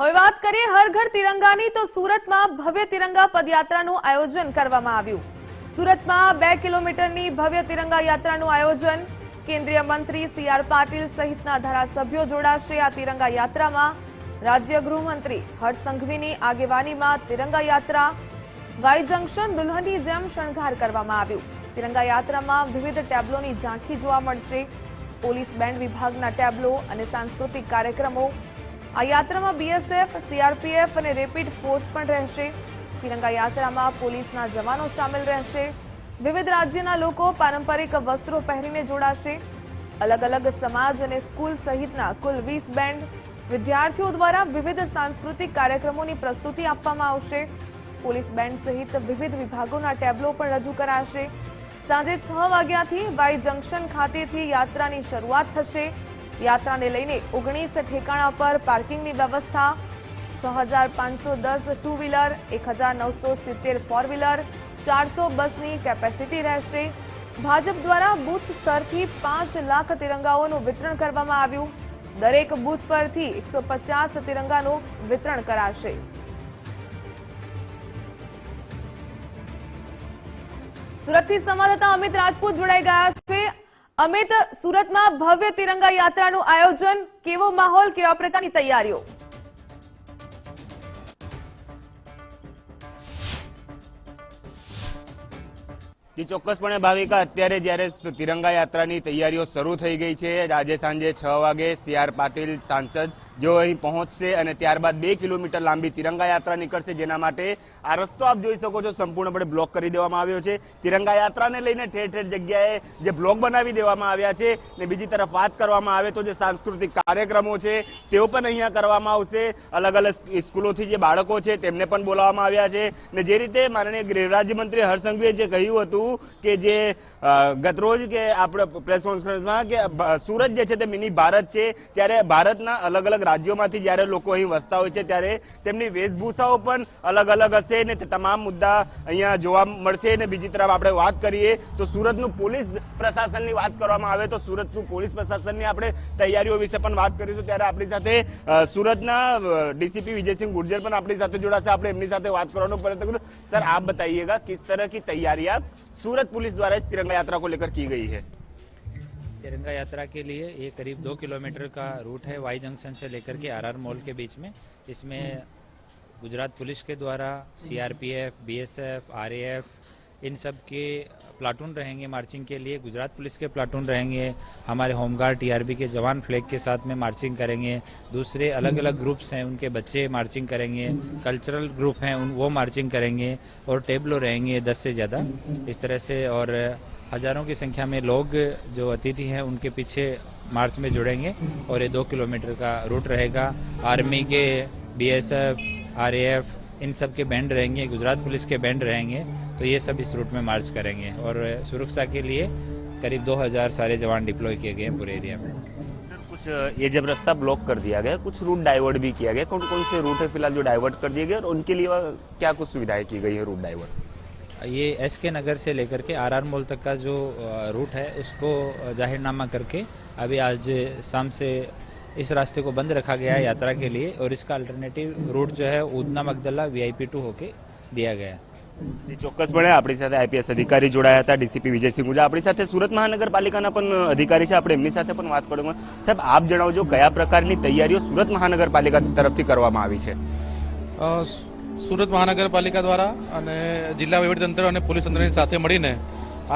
હવે વાત કરીએ હર ઘર તિરંગાની, તો સુરતમાં ભવ્ય તિરંગા પદયાત્રાનું આયોજન કરવામાં આવ્યું. સુરતમાં બે કિલોમીટરની ભવ્ય તિરંગા યાત્રાનું આયોજન કેન્દ્રીય મંત્રી સી આર પાટીલ સહિતના ધારાસભ્યો જોડાશે આ તિરંગા યાત્રામાં. રાજ્ય ગૃહમંત્રી હર્ષ સંઘવીની આગેવાનીમાં તિરંગા યાત્રા. વાઈ જંકશન દુલ્હનની જેમ શણગાર કરવામાં આવ્યું. તિરંગા યાત્રામાં વિવિધ ટેબ્લોની ઝાંખી જોવા મળશે. પોલીસ બેન્ડ વિભાગના ટેબ્લો અને સાંસ્કૃતિક કાર્યક્રમો આ યાત્રામાં બીએસએફ સીઆરપીએફ અને રેપિડ ફોર્સ પણ રહેશે. તિરંગા યાત્રામાં પોલીસના જવાનો સામેલ રહેશે. વિવિધ રાજ્યના લોકો પારંપરિક વસ્ત્રો પહેરીને જોડાશે. અલગ અલગ સમાજ અને સ્કૂલ સહિતના કુલ વીસ બેન્ડ વિદ્યાર્થીઓ દ્વારા વિવિધ સાંસ્કૃતિક કાર્યક્રમોની પ્રસ્તુતિ આપવામાં આવશે. પોલીસ બેન્ડ સહિત વિવિધ વિભાગોના ટેબ્લો પણ રજૂ કરાશે. સાંજે છ વાગ્યાથી વાઈ જંકશન ખાતેથી યાત્રાની શરૂઆત થશે. યાત્રાને લઈને ઓગણીસ ઠેકાણા પર પાર્કિંગની વ્યવસ્થા, છ હજાર પાંચસો દસ ટુ વ્હીલર એક હજાર નવસો સિત્તેર ફોર વ્હીલર ચારસો બસની કેપેસિટી રહેશે. ભાજપ દ્વારા બૂથ સ્તરથી પાંચ લાખ તિરંગાઓનું વિતરણ કરવામાં આવ્યું. દરેક બૂથ પરથી એકસો પચાસ તિરંગાનું વિતરણ કરાશે. સુરતથી સંવાદદાતા અમિત રાજપૂત જોડાઈ ગયા અમિત, સુરતમાં ભવ્ય તિરંગા યાત્રાનું આયોજન. કેવો માહોલ, કેવા પ્રકારની તૈયારીઓ? જે, ચોક્કસપણે ભાવિકા, અત્યારે જ્યારે તિરંગા યાત્રાની તૈયારીઓ શરૂ થઈ ગઈ છે, આજે સાંજે છ વાગે સી પાટીલ સાંસદ જેઓ અહીં પહોંચશે અને ત્યારબાદ બે કિલોમીટર લાંબી તિરંગા યાત્રા નીકળશે, જેના માટે આ રસ્તો આપ જોઈ શકો છો સંપૂર્ણપણે બ્લોક કરી દેવામાં આવ્યો છે. તિરંગા યાત્રાને લઈને ઠેર ઠેર જગ્યાએ જે બ્લોક બનાવી દેવામાં આવ્યા છે ને બીજી તરફ વાત કરવામાં આવે તો જે સાંસ્કૃતિક કાર્યક્રમો છે, તેઓ પણ અહીંયા કરવામાં આવશે. અલગ અલગ સ્કૂલોથી જે બાળકો છે, તેમને પણ બોલાવવામાં આવ્યા છે. ને જે રીતે માનનીય ગૃહ મંત્રી હર્ષસંઘવીએ જે કહ્યું હતું કે જે ગતરોજ કે આપણે પ્રેસ કોન્ફરન્સમાં કે સુરત જે છે તે મિની ભારત છે, ત્યારે ભારતના અલગ અલગ રાજ્યોમાંથી જ્યારે લોકો અહીં વસતા હોય છે ત્યારે તેમની વેશભૂષાઓ પણ અલગ અલગ હશે ને તે તમામ મુદ્દા અહીંયા જોવા મળશે ને બીજી તરફ આપણે વાત કરીએ તો સુરતનું પોલીસ પ્રશાસનની વાત કરવામાં આવે તો સુરતનું પોલીસ પ્રશાસનની આપણે તૈયારીઓ વિશે પણ વાત કરીશું ત્યારે આપણી સાથે અ, સુરતના ડીસીપી વિજયસિંહ ગુર્જર પણ આપણી સાથે જોડાશે આપણે એમની સાથે વાત કરવાનો પ્રયત્ન કરું સર આપ बताइएगा किस तरह की तैयारियां सूरत पुलिस द्वारा इस तिरंगा यात्रा को लेकर की गई है तिरंगा यात्रा के लिए ये करीब दो किलोमीटर का रूट है वाई जंक्शन से लेकर के आरआर मॉल के बीच में। इसमें गुजरात पुलिस के द्वारा, सीआरपीएफ, बीएसएफ, आरएएफ, इन सब के प्लाटून रहेंगे मार्चिंग के लिए। गुजरात पुलिस के प्लाटून रहेंगे, हमारे होमगार्ड, टीआरबी के जवान फ्लैग के साथ में मार्चिंग करेंगे। दूसरे अलग अलग ग्रुप्स हैं, उनके बच्चे मार्चिंग करेंगे, कल्चरल ग्रुप हैं, उन, वो मार्चिंग करेंगे और टेबलो रहेंगे दस से ज़्यादा। इस तरह से और हज़ारों की संख्या में लोग जो अतिथि हैं, उनके पीछे मार्च में जुड़ेंगे और ये दो किलोमीटर का रूट रहेगा। आर्मी के, बीएसएफ, आरएएफ, इन सब के बैंड रहेंगे, गुजरात पुलिस के बैंड रहेंगे। तो ये सब इस रूट में मार्च करेंगे और सुरक्षा के लिए करीब 2000 सारे जवान डिप्लॉय किए गए हैं पूरे एरिया में। कुछ ये जब रास्ता ब्लॉक कर दिया गया, कुछ रूट डाइवर्ट भी किया गया? कौन कौन से रूट है फ़िलहाल जो डाइवर्ट कर दिए गए और उनके लिए क्या कुछ सुविधाएँ की गई है रूट डाइवर्ट ये एस के नगर से लेकर के आर आर मॉल तक का जो अ, रूट है उसको अ, जाहिरनामा करके अभी आज शाम से इस रास्ते को बंद रखा गया है यात्रा के लिए और इसका अल्टरनेटिव रूट जो है Udhna Magdalla V I P to होके दिया गया है જી, ચોક્કસપણે આપણી સાથે આઈપીએસ અધિકારી જોડાયા હતા ડીસીપી વિજયસિંહ ગુજા આપણી સાથે સુરત મહાનગરપાલિકાના પણ અધિકારી છે આપણે એમની સાથે પણ વાત કરીશું સાહેબ આપ જણાવજો કયા પ્રકારની તૈયારીઓ સુરત મહાનગરપાલિકા તરફથી કરવામાં આવી છે અ, સુ- સુરત મહાનગરપાલિકા દ્વારા અને જિલ્લા વહીવટીતંત્ર અને પોલીસ તંત્રની સાથે મળીને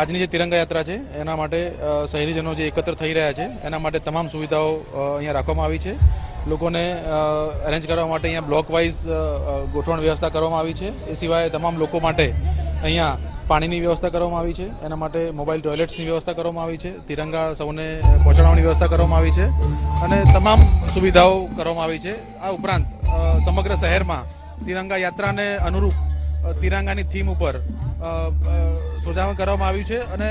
આજની જે તિરંગા યાત્રા છે, એના માટે શહેરીજનો જે એકત્ર થઈ રહ્યા છે, એના માટે તમામ સુવિધાઓ અહીંયા રાખવામાં આવી છે. લોકોને અરેન્જ કરવા માટે અહીંયા બ્લોક વાઇઝ ગોઠવણ વ્યવસ્થા કરવામાં આવી છે. એ સિવાય તમામ લોકો માટે અહીંયા પાણીની વ્યવસ્થા કરવામાં આવી છે. એના માટે મોબાઈલ ટોયલેટ્સની વ્યવસ્થા કરવામાં આવી છે. તિરંગા સૌને પહોંચાડવાની વ્યવસ્થા કરવામાં આવી છે. અને તમામ સુવિધાઓ કરવામાં આવી છે. આ ઉપરાંત સમગ્ર શહેરમાં તિરંગા યાત્રાને અનુરૂપ તિરંગાની થીમ ઉપર સોજાવણ કરવામાં આવ્યું છે અને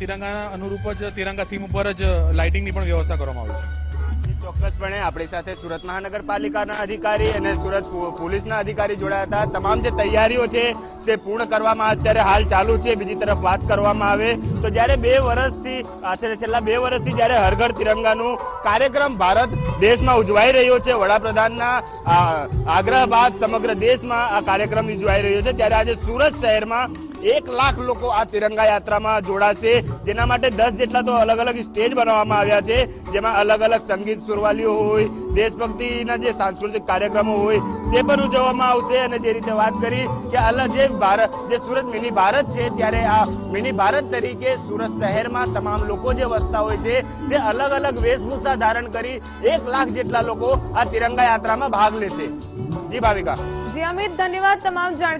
તિરંગાના અનુરૂપ જ તિરંગા થીમ ઉપર જ લાઇટિંગની પણ વ્યવસ્થા કરવામાં આવી છે. ચોક્કસપણે આપણી સાથે સુરત મહાનગરપાલિકાના અધિકારી અને સુરત પોલીસના અધિકારી જોડાયા હતા. તમામ જે તૈયારીઓ છે તે પૂર્ણ કરવામાં અત્યારે હાલ ચાલુ છે. બીજી તરફ વાત કરવામાં આવે તો જ્યારે બે વર્ષથી, આશરે છેલ્લા બે વર્ષથી જ્યારે હરઘર તિરંગાનું કાર્યક્રમ ભારત દેશમાં ઉજવાઈ રહ્યો છે, વડાપ્રધાનના આગ્રહ બાદ સમગ્ર દેશમાં આ કાર્યક્રમ ઉજવાઈ રહ્યો છે, ત્યારે આજે સુરત શહેરમાં એક લાખ લોકો આ તિરંગા યાત્રામાં જોડાશે. જેના માટે દસ જેટલા તો અલગ અલગ સ્ટેજ બનાવવામાં આવ્યા છે. જેમાં અલગ અલગ સંગીત સુરવાલીઓ હોય, દેશભક્તિના જે સાંસ્કૃતિક કાર્યક્રમો હોય, તે પણ ઉજવવામાં આવશે. અને જે રીતે વાત કરી કે અલગ જે ભારત, જે સુરત મિની ભારત છે, ત્યારે આ મિની ભારત તરીકે સુરત શહેરમાં તમામ લોકો જે વસતા હોય છે, તે અલગ અલગ વેશભૂષા ધારણ કરી એક લાખ જેટલા લોકો આ તિરંગા યાત્રામાં ભાગ લેશે. જી ભાવિકા. જી અમિત, ધન્યવાદ તમામ જાણકારી